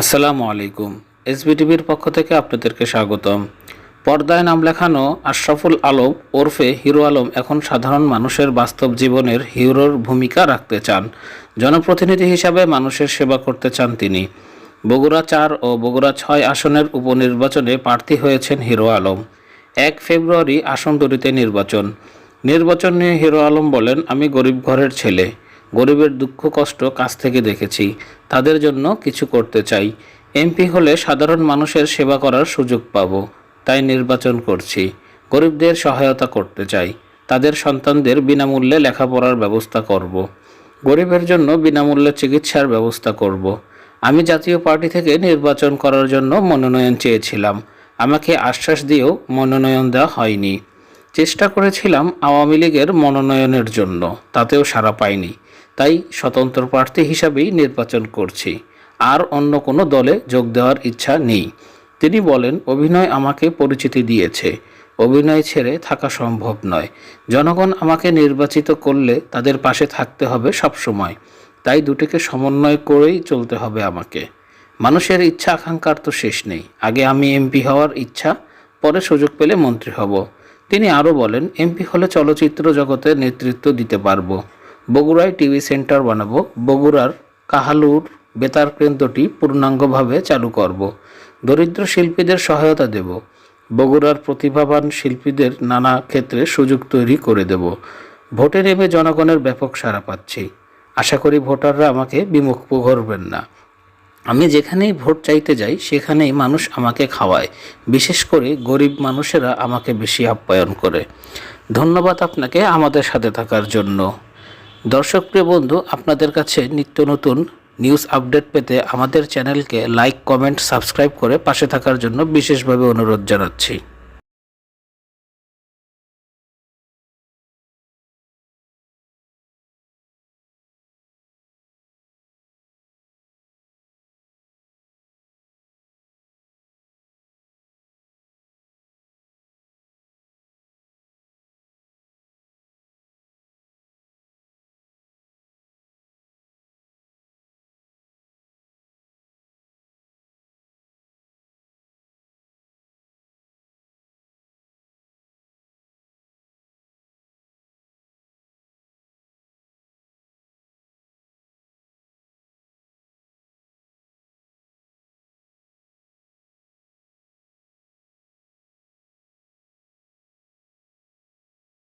আসসালামু আলাইকুম। এসবিটিভির পক্ষ থেকে আপনাদেরকে স্বাগতম। পর্দায় নাম লেখানো আশরাফুল আলম ওরফে হিরো আলম এখন সাধারণ মানুষের বাস্তব জীবনের হিরোর ভূমিকা রাখতে চান। জনপ্রতিনিধি হিসাবে মানুষের সেবা করতে চান তিনি। বগুড়া চার ও বগুড়া ছয় আসনের উপনির্বাচনে প্রার্থী হয়েছেন হিরো আলম। এক ফেব্রুয়ারি আসন দুটিতে নির্বাচন। নির্বাচন নিয়ে হিরো আলম বলেন, আমি গরিব ঘরের ছেলে। গরিবের দুঃখ, কষ্ট কাছ থেকে দেখেছি। তাদের জন্য কিছু করতে চাই। এমপি হলে সাধারণ মানুষের সেবা করার সুযোগ পাব। তাই নির্বাচন করছি। গরিবদের সহায়তা করতে চাই। তাদের সন্তানদের বিনামূল্যে লেখাপড়ার ব্যবস্থা করব। গরিবের জন্য বিনামূল্যে চিকিৎসার ব্যবস্থা করব। আমি জাতীয় পার্টি থেকে নির্বাচন করার জন্য মনোনয়ন চেয়েছিলাম। আমাকে আশ্বাস দিয়েও মনোনয়ন দেওয়া হয়নি। চেষ্টা করেছিলাম আওয়ামী লীগের মনোনয়নের জন্য। তাতেও সাড়া পাইনি। তাই স্বতন্ত্র প্রার্থী হিসাবেই নির্বাচন করছি। আর অন্য কোনো দলে যোগ দেওয়ার ইচ্ছা নেই। তিনি বলেন, অভিনয় আমাকে পরিচিতি দিয়েছে। অভিনয় ছেড়ে থাকা সম্ভব নয়। জনগণ আমাকে নির্বাচিত করলে তাদের পাশে থাকতে হবে সবসময়। তাই দুটিকে সমন্বয় করেই চলতে হবে আমাকে। মানুষের ইচ্ছা আকাঙ্ক্ষার তো শেষ নেই। আগে আমি এমপি হওয়ার ইচ্ছা, পরে সুযোগ পেলে মন্ত্রী হব। তিনি আরও বলেন, এমপি হলে চলচ্চিত্র জগতে নেতৃত্ব দিতে পারব। বগুড়ায় টিভি সেন্টার বানাবো। বগুড়ার কাহালুর বেতার কেন্দ্রটি পূর্ণাঙ্গভাবে চালু করব। দরিদ্র শিল্পীদের সহায়তা দেব। বগুড়ার প্রতিভাবান শিল্পীদের নানা ক্ষেত্রে সুযোগ তৈরি করে দেব। ভোটে নেমে জনগণের ব্যাপক সাড়া পাচ্ছি। আশা করি ভোটাররা আমাকে বিমুখ করবেন না। আমি যেখানেই ভোট চাইতে যাই, সেখানেই মানুষ আমাকে খাওয়ায়। বিশেষ করে গরিব মানুষেরা আমাকে বেশি আপ্যায়ন করে। ধন্যবাদ আপনাকে আমাদের সাথে থাকার জন্য। দর্শকপ্রিয় বন্ধু, আপনাদের কাছে নিত্য নতুন নিউজ আপডেট পেতে আমাদের চ্যানেলকে লাইক কমেন্ট সাবস্ক্রাইব করে পাশে থাকার জন্য বিশেষভাবে অনুরোধ জানাচ্ছি।